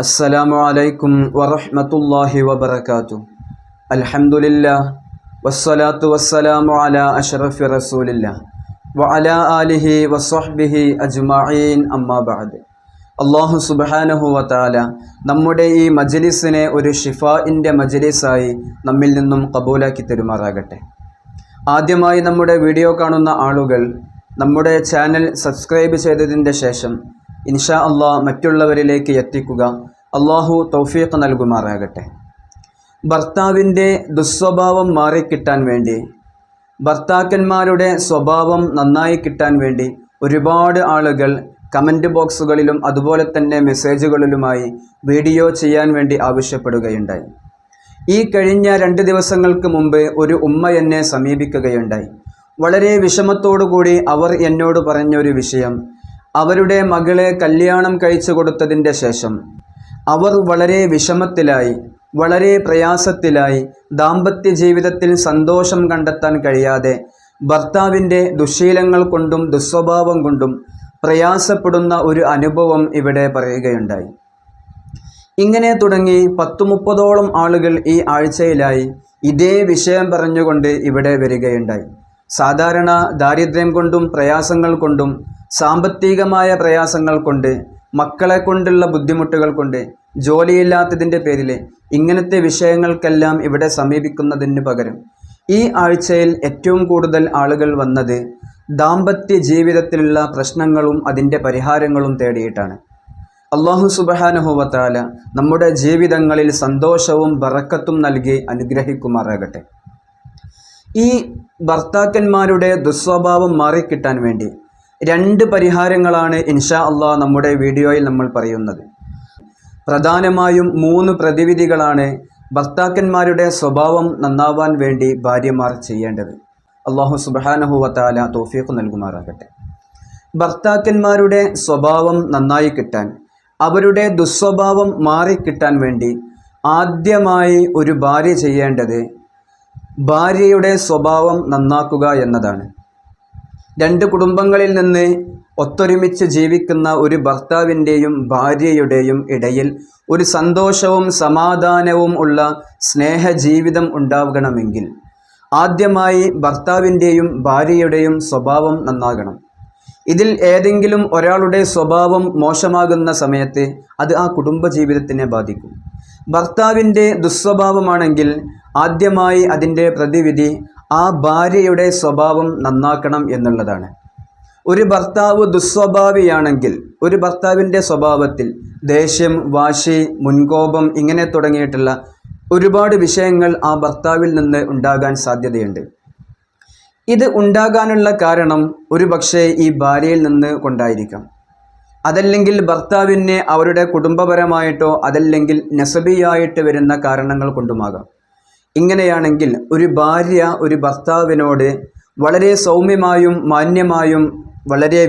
السلام عليكم ورحمة الله وبركاته الحمد لله والصلاة والسلام على أشرف رسول الله وعلى آله وصحبه أجمعين أما بعد അള്ളാഹു സുബാനഹു വത്താല നമ്മുടെ ഈ മജ്ലിസിനെ ഒരു ഷിഫായിൻ്റെ മജ്ലിസായി നമ്മിൽ നിന്നും കബൂലാക്കി തരുമാറാകട്ടെ ആദ്യമായി നമ്മുടെ വീഡിയോ കാണുന്ന ആളുകൾ നമ്മുടെ ചാനൽ സബ്സ്ക്രൈബ് ചെയ്തതിൻ്റെ ശേഷം ഇൻഷാ അള്ളാഹ് മറ്റുള്ളവരിലേക്ക് എത്തിക്കുക. അള്ളാഹു തൗഫീഖ് നൽകുമാറാകട്ടെ. ഭർത്താവിന്റെ ദുസ്വഭാവം മാറിക്കിട്ടാൻ വേണ്ടി ഭർത്താക്കന്മാരുടെ സ്വഭാവം നന്നായി കിട്ടാൻ വേണ്ടി ഒരുപാട് ആളുകൾ കമന്റ് ബോക്സുകളിലും അതുപോലെ തന്നെ മെസ്സേജുകളിലുമായി വീഡിയോ ചെയ്യാൻ വേണ്ടി ആവശ്യപ്പെടുകയുണ്ടായി. ഈ കഴിഞ്ഞ രണ്ട് ദിവസങ്ങൾക്ക് മുമ്പ് ഒരു ഉമ്മ എന്നെ സമീപിക്കുകയുണ്ടായി. വളരെ വിഷമത്തോടുകൂടി അവർ എന്നോട് പറഞ്ഞൊരു വിഷയം അവരുടെ മകളെ കല്യാണം കഴിച്ചു കൊടുത്തതിന്റെ ശേഷം അവർ വളരെ വിഷമത്തിലായി വളരെ പ്രയാസത്തിലായി ദാമ്പത്യ ജീവിതത്തിൽ സന്തോഷം കണ്ടെത്താൻ കഴിയാതെ ഭർത്താവിന്റെ ദുശീലങ്ങൾ കൊണ്ടും ദുസ്വഭാവം കൊണ്ടും പ്രയാസപ്പെടുന്ന ഒരു അനുഭവം ഇവിടെ പറയുകയുണ്ടായി. ഇങ്ങനെ തുടങ്ങി പത്തു മുപ്പതോളം ആളുകൾ ഈ ആഴ്ചയിലായി ഇതേ വിഷയം പറഞ്ഞുകൊണ്ട് ഇവിടെ വരികയുണ്ടായി. സാധാരണ ദാരിദ്ര്യം കൊണ്ടും പ്രയാസങ്ങൾ കൊണ്ടും സാമ്പത്തികമായ പ്രയാസങ്ങൾ കൊണ്ട് മക്കളെ കൊണ്ടുള്ള ബുദ്ധിമുട്ടുകൾ കൊണ്ട് ജോലിയില്ലാത്തതിന്റെ പേരിൽ ഇങ്ങനത്തെ വിഷയങ്ങൾക്കെല്ലാം ഇവിടെ സമീപിക്കുന്നതിന് പകരം ഈ ആഴ്ചയിൽ ഏറ്റവും കൂടുതൽ ആളുകൾ വന്നത് ദാമ്പത്യ ജീവിതത്തിലുള്ള പ്രശ്നങ്ങളും അതിന്റെ പരിഹാരങ്ങളും തേടിയിട്ടാണ്. അള്ളാഹു സുബഹാനുഹുവത്താല നമ്മുടെ ജീവിതങ്ങളിൽ സന്തോഷവും ബറക്കത്തും നൽകി അനുഗ്രഹിക്കുമാറാകട്ടെ. ഈ ഭർത്താക്കന്മാരുടെ ദുസ്വഭാവം മാറിക്കിട്ടാൻ വേണ്ടി രണ്ട് പരിഹാരങ്ങളാണ് ഇൻഷാ അള്ളാഹ് നമ്മുടെ വീഡിയോയിൽ നമ്മൾ പറയുന്നത്. പ്രധാനമായും മൂന്ന് പ്രതിവിധികളാണ് ഭർത്താക്കന്മാരുടെ സ്വഭാവം നന്നാവാൻ വേണ്ടി ഭാര്യമാർ ചെയ്യേണ്ടത്. അള്ളാഹു സുബാനഹുവത്താല തോഫിയക്ക് നൽകുമാറാകട്ടെ. ഭർത്താക്കന്മാരുടെ സ്വഭാവം നന്നായി കിട്ടാൻ അവരുടെ ദുസ്വഭാവം മാറിക്കിട്ടാൻ വേണ്ടി ആദ്യമായി ഒരു ഭാര്യ ചെയ്യേണ്ടത് ഭാര്യയുടെ സ്വഭാവം നന്നാക്കുക എന്നതാണ്. രണ്ട് കുടുംബങ്ങളിൽ നിന്ന് ഒത്തൊരുമിച്ച് ജീവിക്കുന്ന ഒരു ഭർത്താവിന്റെയും ഭാര്യയുടെയും ഇടയിൽ ഒരു സന്തോഷവും സമാധാനവും ഉള്ള സ്നേഹജീവിതം ഉണ്ടാകണമെങ്കിൽ ആദ്യമായി ഭർത്താവിന്റെയും ഭാര്യയുടെയും സ്വഭാവം നന്നാകണം. ഇതിൽ ഏതെങ്കിലും ഒരാളുടെ സ്വഭാവം മോശമാകുന്ന സമയത്ത് അത് ആ കുടുംബജീവിതത്തിനെ ബാധിക്കും. ഭർത്താവിന്റെ ദുസ്വഭാവമാണെങ്കിൽ ആദ്യമായി അതിന്റെ പ്രതിവിധി ആ ഭാര്യയുടെ സ്വഭാവം നന്നാക്കണം എന്നുള്ളതാണ്. ഒരു ഭർത്താവ് ദുസ്വഭാവിയാണെങ്കിൽ ഒരു ഭർത്താവിന്റെ സ്വഭാവത്തിൽ ദേഷ്യം വാശി മുൻകോപം ഇങ്ങനെ തുടങ്ങിയിട്ടുള്ള ഒരുപാട് വിഷയങ്ങൾ ആ ഭർത്താവിൽ നിന്ന് ഉണ്ടാകാൻ സാധ്യതയുണ്ട്. ഇത് ഉണ്ടാകാനുള്ള കാരണം ഒരു പക്ഷേ ഈ ഭാര്യയിൽ നിന്ന് കൊണ്ടായിരിക്കാം. അതല്ലെങ്കിൽ ഭർത്താവിനെ അവരുടെ കുടുംബപരമായിട്ടോ അതല്ലെങ്കിൽ നസബിയായിട്ട് വരുന്ന കാരണങ്ങൾ കൊണ്ടുമാകാം. ഇങ്ങനെയാണെങ്കിൽ ഒരു ഭാര്യ ഒരു ഭർത്താവിനോട് വളരെ സൗമ്യമായും മാന്യമായും വളരെ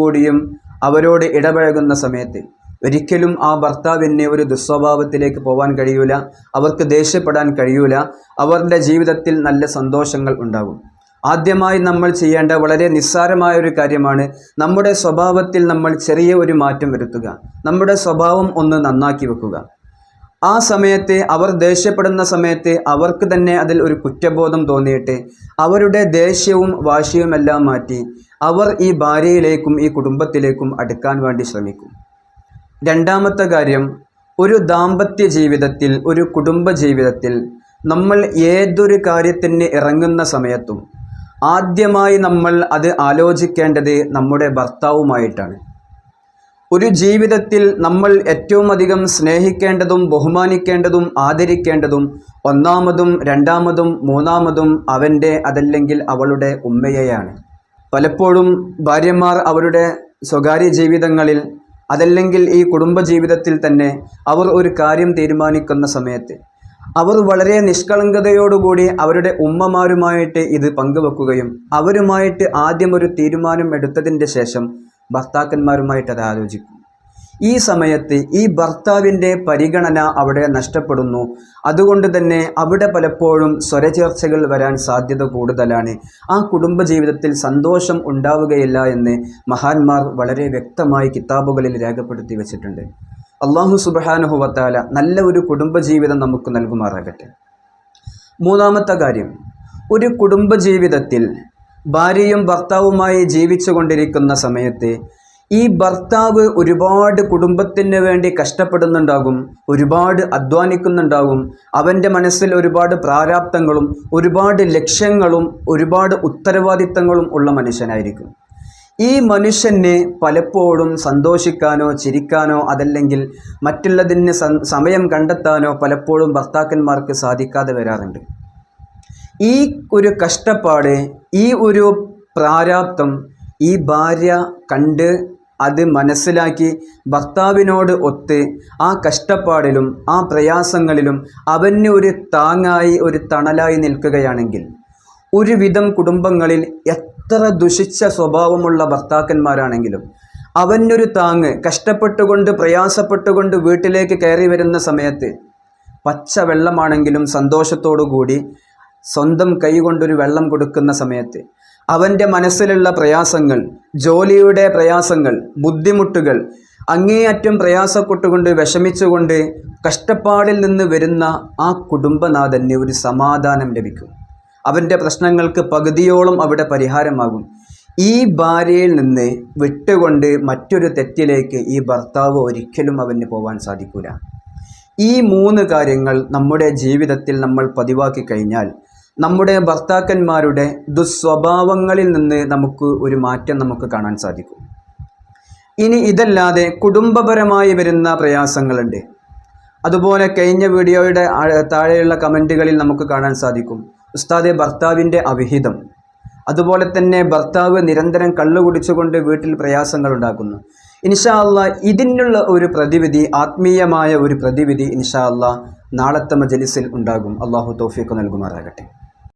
കൂടിയും അവരോട് ഇടപഴകുന്ന സമയത്ത് ഒരിക്കലും ആ ഭർത്താവിനെ ഒരു ദുസ്വഭാവത്തിലേക്ക് പോകാൻ കഴിയൂല അവർക്ക് ദേഷ്യപ്പെടാൻ കഴിയൂല അവരുടെ ജീവിതത്തിൽ നല്ല സന്തോഷങ്ങൾ ഉണ്ടാകും. ആദ്യമായി നമ്മൾ ചെയ്യേണ്ട വളരെ നിസ്സാരമായ ഒരു കാര്യമാണ് നമ്മുടെ സ്വഭാവത്തിൽ നമ്മൾ ചെറിയ ഒരു മാറ്റം വരുത്തുക. നമ്മുടെ സ്വഭാവം ഒന്ന് നന്നാക്കി വെക്കുക. ആ സമയത്തെ അവർ ദേഷ്യപ്പെടുന്ന സമയത്ത് അവർക്ക് തന്നെ അതിൽ ഒരു കുറ്റബോധം തോന്നിയിട്ട് അവരുടെ ദേഷ്യവും വാശിയുമെല്ലാം മാറ്റി അവർ ഈ ഭാര്യയിലേക്കും ഈ കുടുംബത്തിലേക്കും അടുക്കാൻ വേണ്ടി ശ്രമിക്കും. രണ്ടാമത്തെ കാര്യം ഒരു ദാമ്പത്യ ജീവിതത്തിൽ ഒരു കുടുംബ ജീവിതത്തിൽ നമ്മൾ ഏതൊരു കാര്യത്തിന് ഇറങ്ങുന്ന സമയത്തും ആദ്യമായി നമ്മൾ അത് ആലോചിക്കേണ്ടത് നമ്മുടെ ഭർത്താവുമായിട്ടാണ്. ഒരു ജീവിതത്തിൽ നമ്മൾ ഏറ്റവും അധികം സ്നേഹിക്കേണ്ടതും ബഹുമാനിക്കേണ്ടതും ആദരിക്കേണ്ടതും ഒന്നാമതും രണ്ടാമതും മൂന്നാമതും അവന്റെ അതല്ലെങ്കിൽ അവളുടെ ഉമ്മയെയാണ്. പലപ്പോഴും ഭാര്യമാർ അവരുടെ സ്വകാര്യ ജീവിതങ്ങളിൽ അതല്ലെങ്കിൽ ഈ കുടുംബ ജീവിതത്തിൽ തന്നെ അവർ ഒരു കാര്യം തീരുമാനിക്കുന്ന സമയത്ത് അവർ വളരെ നിഷ്കളങ്കതയോടുകൂടി അവരുടെ ഉമ്മമാരുമായിട്ട് ഇത് പങ്കുവെക്കുകയും അവരുമായിട്ട് ആദ്യം ഒരു തീരുമാനം എടുത്തതിന്റെ ശേഷം ഭർത്താക്കന്മാരുമായിട്ട് അത് ആലോചിക്കും. ഈ സമയത്ത് ഈ ഭർത്താവിന്റെ പരിഗണന അവിടെ നഷ്ടപ്പെടുന്നു. അതുകൊണ്ട് തന്നെ അവിടെ പലപ്പോഴും സ്വരചേർച്ചകൾ വരാൻ സാധ്യത കൂടുതലാണ്. ആ കുടുംബ ജീവിതത്തിൽ സന്തോഷം ഉണ്ടാവുകയില്ല എന്ന് മഹാന്മാർ വളരെ വ്യക്തമായി കിതാബുകളിൽ രേഖപ്പെടുത്തി വച്ചിട്ടുണ്ട്. അള്ളാഹു സുബാനുഹുവത്താല നല്ല ഒരു കുടുംബജീവിതം നമുക്ക് നൽകുമാറാകട്ടെ. മൂന്നാമത്തെ കാര്യം ഒരു കുടുംബജീവിതത്തിൽ ഭാര്യയും ഭർത്താവുമായി ജീവിച്ചു കൊണ്ടിരിക്കുന്ന സമയത്ത് ഈ ഭർത്താവ് ഒരുപാട് കുടുംബത്തിന് വേണ്ടി കഷ്ടപ്പെടുന്നുണ്ടാകും ഒരുപാട് അധ്വാനിക്കുന്നുണ്ടാകും. അവന്റെ മനസ്സിൽ ഒരുപാട് പ്രാരാബ്ദങ്ങളും ഒരുപാട് ലക്ഷ്യങ്ങളും ഒരുപാട് ഉത്തരവാദിത്തങ്ങളും ഉള്ള മനുഷ്യനായിരിക്കും. ഈ മനുഷ്യന് പലപ്പോഴും സന്തോഷിക്കാനോ ചിരിക്കാനോ അതല്ലെങ്കിൽ മറ്റുള്ളതിന് സമയം കണ്ടെത്താനോ പലപ്പോഴും ഭർത്താക്കന്മാർക്ക് സാധിക്കാതെ വരാറുണ്ട്. ഈ ഒരു കഷ്ടപ്പാട് ഈ ഒരു പ്രാരാബ്ദം ഈ ഭാര്യ കണ്ട് അത് മനസ്സിലാക്കി ഭർത്താവിനോട് ഒത്ത് ആ കഷ്ടപ്പാടിലും ആ പ്രയാസങ്ങളിലും അവന് ഒരു താങ്ങായി ഒരു തണലായി നിൽക്കുകയാണെങ്കിൽ ഒരുവിധം കുടുംബങ്ങളിൽ എത്ര ദുഷിച്ച സ്വഭാവമുള്ള ഭർത്താക്കന്മാരാണെങ്കിലും അവനൊരു താങ്ങ് കഷ്ടപ്പെട്ടുകൊണ്ട് പ്രയാസപ്പെട്ടുകൊണ്ട് വീട്ടിലേക്ക് കയറി വരുന്ന സമയത്ത് പച്ച വെള്ളമാണെങ്കിലും സന്തോഷത്തോടു കൂടി സ്വന്തം കൈ കൊണ്ടൊരു വെള്ളം കൊടുക്കുന്ന സമയത്ത് അവന്റെ മനസ്സിലുള്ള പ്രയാസങ്ങൾ ജോലിയുടെ പ്രയാസങ്ങൾ ബുദ്ധിമുട്ടുകൾ അങ്ങേയറ്റം പ്രയാസപ്പെട്ടുകൊണ്ട് വിഷമിച്ചുകൊണ്ട് കഷ്ടപ്പാടിൽ നിന്ന് വരുന്ന ആ കുടുംബനാഥന് ഒരു സമാധാനം ലഭിക്കും. അവന്റെ പ്രശ്നങ്ങൾക്ക് പകുതിയോളം അവിടെ പരിഹാരമാകും. ഈ ഭാര്യയിൽ നിന്ന് വിട്ടുകൊണ്ട് മറ്റൊരു തെറ്റിലേക്ക് ഈ ഭർത്താവ് ഒരിക്കലും അവന് പോകാൻ സാധിക്കില്ല ഈ മൂന്ന് കാര്യങ്ങൾ നമ്മുടെ ജീവിതത്തിൽ നമ്മൾ പതിവാക്കി കഴിഞ്ഞാൽ നമ്മുടെ ഭർത്താക്കന്മാരുടെ ദുസ്വഭാവങ്ങളിൽ നിന്ന് നമുക്ക് ഒരു മാറ്റം നമുക്ക് കാണാൻ സാധിക്കും. ഇനി ഇതല്ലാതെ കുടുംബപരമായി വരുന്ന പ്രയാസങ്ങളുണ്ട്. അതുപോലെ കഴിഞ്ഞ വീഡിയോയുടെ താഴെയുള്ള കമന്റുകളിൽ നമുക്ക് കാണാൻ സാധിക്കും. ഉസ്താദെ ഭർത്താവിന്റെ അവിഹിതം. അതുപോലെ തന്നെ ഭർത്താവ് നിരന്തരം കള്ളു കുടിച്ചുകൊണ്ട് വീട്ടിൽ പ്രയാസങ്ങൾ ഉണ്ടാക്കുന്നു ഇൻഷാ അല്ല ഇതിനുള്ള ഒരു പ്രതിവിധി ആത്മീയമായ ഒരു പ്രതിവിധി ഇൻഷാ അല്ല നാളത്തെ മജലിസിൽ ഉണ്ടാകും. അള്ളാഹു തോഫിക്ക് നൽകുമാറാകട്ടെ.